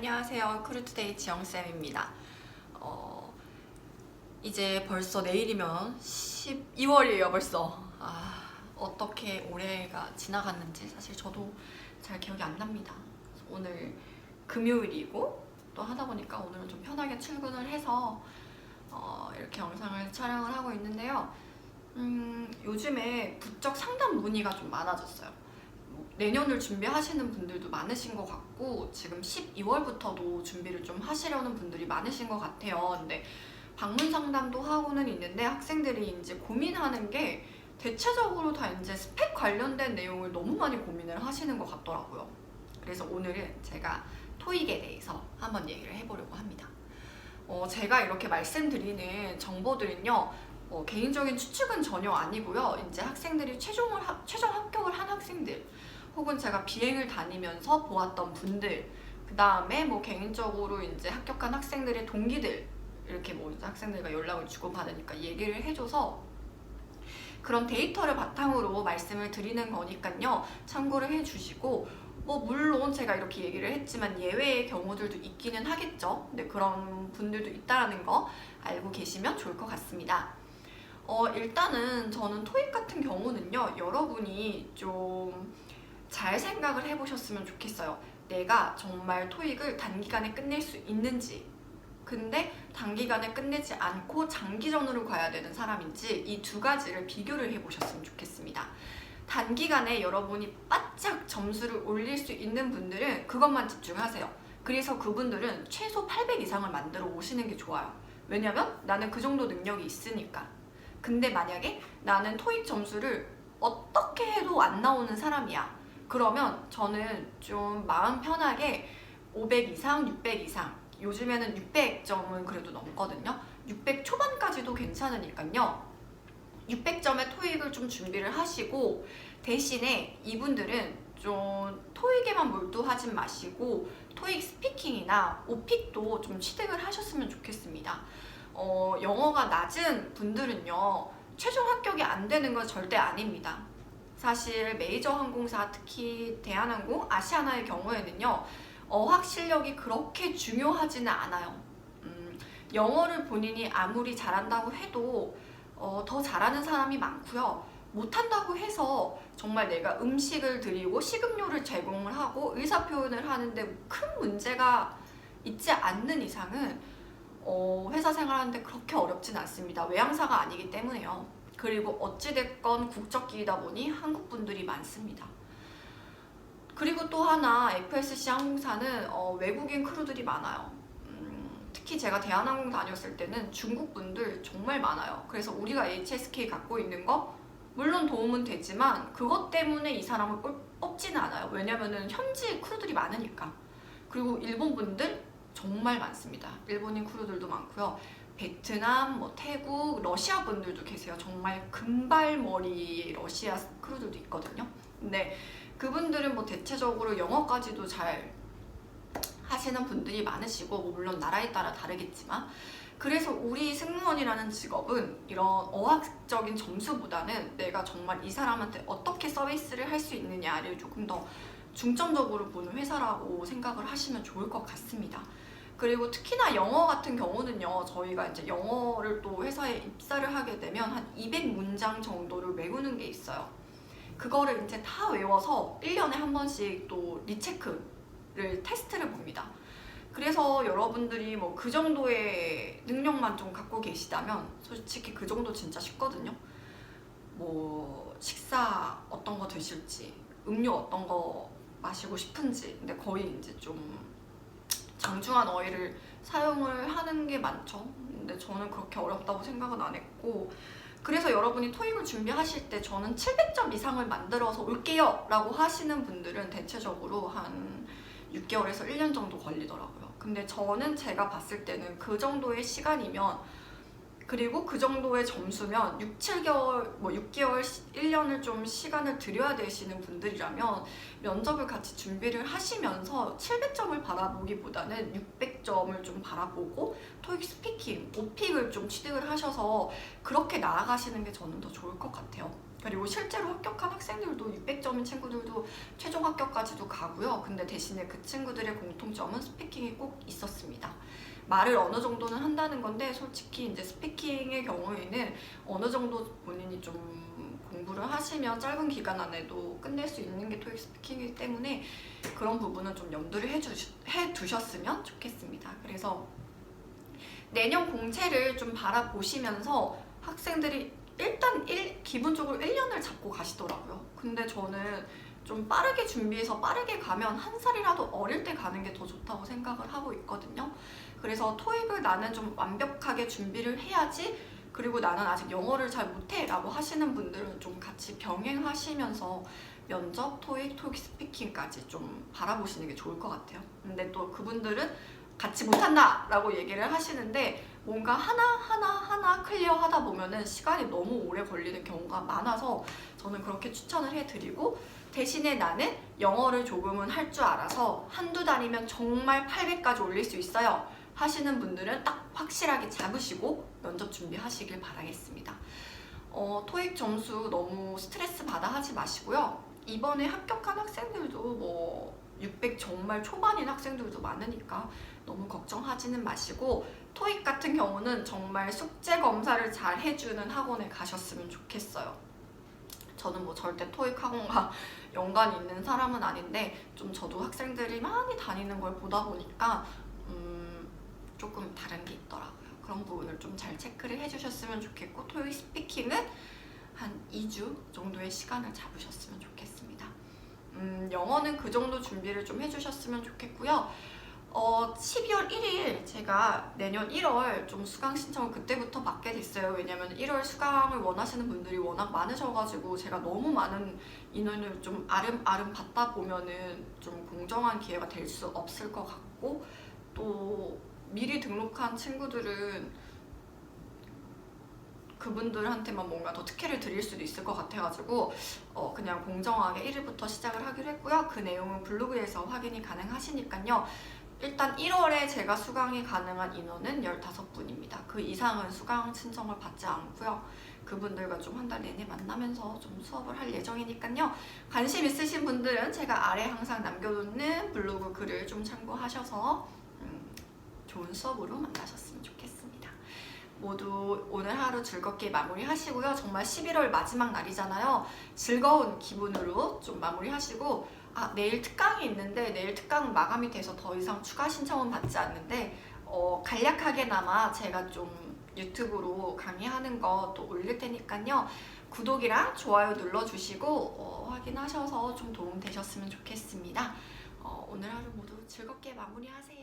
안녕하세요. 크루투데이 지영쌤입니다. 어, 이제 벌써 내일이면 12월이에요, 벌써. 아, 어떻게 올해가 지나갔는지 사실 저도 잘 기억이 안 납니다. 오늘 금요일이고 또 하다 보니까 오늘은 좀 편하게 출근을 해서 어, 이렇게 영상을 촬영을 하고 있는데요. 음, 요즘에 부쩍 상담 문의가 좀 많아졌어요. 뭐 내년을 준비하시는 분들도 많으신 것 같고 지금 12월부터도 준비를 좀 하시려는 분들이 많으신 것 같아요. 근데 방문 상담도 하고는 있는데 학생들이 이제 고민하는 게 대체적으로 다 이제 스펙 관련된 내용을 너무 많이 고민을 하시는 것 같더라고요. 그래서 오늘은 제가 토익에 대해서 한번 얘기를 해보려고 합니다. 어, 제가 이렇게 말씀드리는 정보들은요, 어, 개인적인 추측은 전혀 아니고요. 이제 학생들이 최종을 하- 최종 합격을 한 학생들, 혹은 제가 비행을 다니면서 보았던 분들, 그 다음에 뭐 개인적으로 이제 합격한 학생들의 동기들 이렇게 뭐 학생들과 연락을 주고 받으니까 얘기를 해줘서 그런 데이터를 바탕으로 말씀을 드리는 거니까요. 참고를 해주시고 뭐 물론 제가 이렇게 얘기를 했지만 예외의 경우들도 있기는 하겠죠. 근데 그런 분들도 있다라는 거 알고 계시면 좋을 것 같습니다. 어, 일단은 저는 토익 같은 경우는요, 여러분이 좀 잘 생각을 해보셨으면 좋겠어요. 내가 정말 토익을 단기간에 끝낼 수 있는지, 근데 단기간에 끝내지 않고 장기전으로 가야 되는 사람인지 이 두 가지를 비교를 해보셨으면 좋겠습니다. 단기간에 여러분이 바짝 점수를 올릴 수 있는 분들은 그것만 집중하세요. 그래서 그분들은 최소 800 이상을 만들어 오시는 게 좋아요. 왜냐면 나는 그 정도 능력이 있으니까. 근데 만약에 나는 토익 점수를 어떻게 해도 안 나오는 사람이야. 그러면 저는 좀 마음 편하게 500 이상, 600 이상. 요즘에는 600점은 그래도 넘거든요. 600 초반까지도 괜찮으니까요. 600점의 토익을 좀 준비를 하시고 대신에 이분들은 좀 토익에만 몰두하지 마시고 토익 스피킹이나 오픽도 좀 취득을 하셨으면 좋겠습니다. 어, 영어가 낮은 분들은요 최종 합격이 안 되는 건 절대 아닙니다. 사실 메이저 항공사 특히 대한항공, 아시아나의 경우에는요 어학 실력이 그렇게 중요하지는 않아요. 음, 영어를 본인이 아무리 잘한다고 해도 어, 더 잘하는 사람이 많고요. 못한다고 해서 정말 내가 음식을 드리고 식음료를 제공을 하고 의사 표현을 하는데 큰 문제가 있지 않는 이상은 어, 회사 생활하는데 그렇게 어렵진 않습니다. 외항사가 아니기 때문에요. 그리고 어찌됐건 국적기이다 보니 한국 분들이 많습니다. 그리고 또 하나 FSC 항공사는 어, 외국인 크루들이 많아요. 음, 특히 제가 대한항공 다녔을 때는 중국 분들 정말 많아요. 그래서 우리가 HSK 갖고 있는 거 물론 도움은 되지만 그것 때문에 이 사람을 뽑- 뽑지는 않아요. 왜냐면은 현지 크루들이 많으니까. 그리고 일본 분들 정말 많습니다. 일본인 크루들도 많고요. 베트남, 뭐 태국, 러시아 분들도 계세요. 정말 금발머리 러시아 크루들도 있거든요. 근데 그분들은 뭐 대체적으로 영어까지도 잘 하시는 분들이 많으시고 뭐 물론 나라에 따라 다르겠지만 그래서 우리 승무원이라는 직업은 이런 어학적인 점수보다는 내가 정말 이 사람한테 어떻게 서비스를 할 수 있느냐를 조금 더 중점적으로 보는 회사라고 생각을 하시면 좋을 것 같습니다. 그리고 특히나 영어 같은 경우는요, 저희가 이제 영어를 또 회사에 입사를 하게 되면 한 200문장 정도를 외우는 게 있어요. 그거를 이제 다 외워서 1년에 한 번씩 또 리체크를 테스트를 봅니다. 그래서 여러분들이 뭐 그 정도의 능력만 좀 갖고 계시다면 솔직히 그 정도 진짜 쉽거든요. 뭐 식사 어떤 거 드실지, 음료 어떤 거 마시고 싶은지. 근데 거의 이제 좀 정중한 어휘를 사용을 하는 게 많죠. 근데 저는 그렇게 어렵다고 생각은 안 했고 그래서 여러분이 토익을 준비하실 때 저는 700점 이상을 만들어서 올게요 라고 하시는 분들은 대체적으로 한 6개월에서 1년 정도 걸리더라고요. 근데 저는 제가 봤을 때는 그 정도의 시간이면 그리고 그 정도의 점수면 6, 7개월, 뭐 6개월, 1년을 좀 시간을 들여야 되시는 분들이라면 면접을 같이 준비를 하시면서 700점을 바라보기보다는 600점을 좀 바라보고 토익 스피킹, 오픽을 좀 취득을 하셔서 그렇게 나아가시는 게 저는 더 좋을 것 같아요. 그리고 실제로 합격한 학생들도 600점인 친구들도 최종 합격까지도 가고요. 근데 대신에 그 친구들의 공통점은 스피킹이 꼭 있었습니다. 말을 어느 정도는 한다는 건데 솔직히 이제 스피킹의 경우에는 어느 정도 본인이 좀 공부를 하시면 짧은 기간 안에도 끝낼 수 있는 게 토익 스피킹이기 때문에 그런 부분은 좀 염두를 해주, 해두셨으면 좋겠습니다. 그래서 내년 공채를 좀 바라보시면서 학생들이 일단 일, 기본적으로 1년을 잡고 가시더라고요. 근데 저는 좀 빠르게 준비해서 빠르게 가면 한 살이라도 어릴 때 가는 게 더 좋다고 생각을 하고 있거든요. 그래서 토익을 나는 좀 완벽하게 준비를 해야지 그리고 나는 아직 영어를 잘 못해 라고 하시는 분들은 좀 같이 병행하시면서 면접, 토익, 토익 스피킹까지 좀 바라보시는 게 좋을 것 같아요. 근데 또 그분들은 같이 못한다 라고 얘기를 하시는데 뭔가 하나하나 하나 클리어 하다 보면은 시간이 너무 오래 걸리는 경우가 많아서 저는 그렇게 추천을 해드리고 대신에 나는 영어를 조금은 할 줄 알아서 한두 달이면 정말 800까지 올릴 수 있어요 하시는 분들은 딱 확실하게 잡으시고 면접 준비하시길 바라겠습니다 어, 토익 점수 너무 스트레스 받아 하지 마시고요 이번에 합격한 학생들도 뭐 600 정말 초반인 학생들도 많으니까 너무 걱정하지는 마시고 토익 같은 경우는 정말 숙제 검사를 잘 해주는 학원에 가셨으면 좋겠어요. 저는 뭐 절대 토익 학원과 연관이 있는 사람은 아닌데 좀 저도 학생들이 많이 다니는 걸 보다 보니까 음, 조금 다른 게 있더라고요. 그런 부분을 좀 잘 체크를 해주셨으면 좋겠고 토익 스피킹은 한 2주 정도의 시간을 잡으셨으면 좋겠습니다. 음, 영어는 그 정도 준비를 좀 해주셨으면 좋겠고요. 어, 12월 1일 제가 내년 1월 좀 수강 신청을 그때부터 받게 됐어요. 왜냐면 1월 수강을 원하시는 분들이 워낙 많으셔가지고 제가 너무 많은 인원을 좀 아름아름 받다 보면은 좀 공정한 기회가 될 수 없을 것 같고 또 미리 등록한 친구들은 그분들한테만 뭔가 더 특혜를 드릴 수도 있을 것 같아가지고 어 그냥 공정하게 1일부터 시작을 하기로 했고요. 그 내용은 블로그에서 확인이 가능하시니까요. 일단 1월에 제가 수강이 가능한 인원은 15분입니다. 그 이상은 수강 신청을 받지 않고요. 그분들과 좀 한 달 내내 만나면서 좀 수업을 할 예정이니까요. 관심 있으신 분들은 제가 아래 항상 남겨놓는 블로그 글을 좀 참고하셔서 음, 좋은 수업으로 만나셨으면 좋겠습니다. 모두 오늘 하루 즐겁게 마무리하시고요. 정말 11월 마지막 날이잖아요. 즐거운 기분으로 좀 마무리하시고 아 내일 특강이 있는데 내일 특강 마감이 돼서 더 이상 추가 신청은 받지 않는데 어, 간략하게나마 제가 좀 유튜브로 강의하는 거 또 올릴 테니까요. 구독이랑 좋아요 눌러주시고 어, 확인하셔서 좀 도움 되셨으면 좋겠습니다. 어, 오늘 하루 모두 즐겁게 마무리하세요.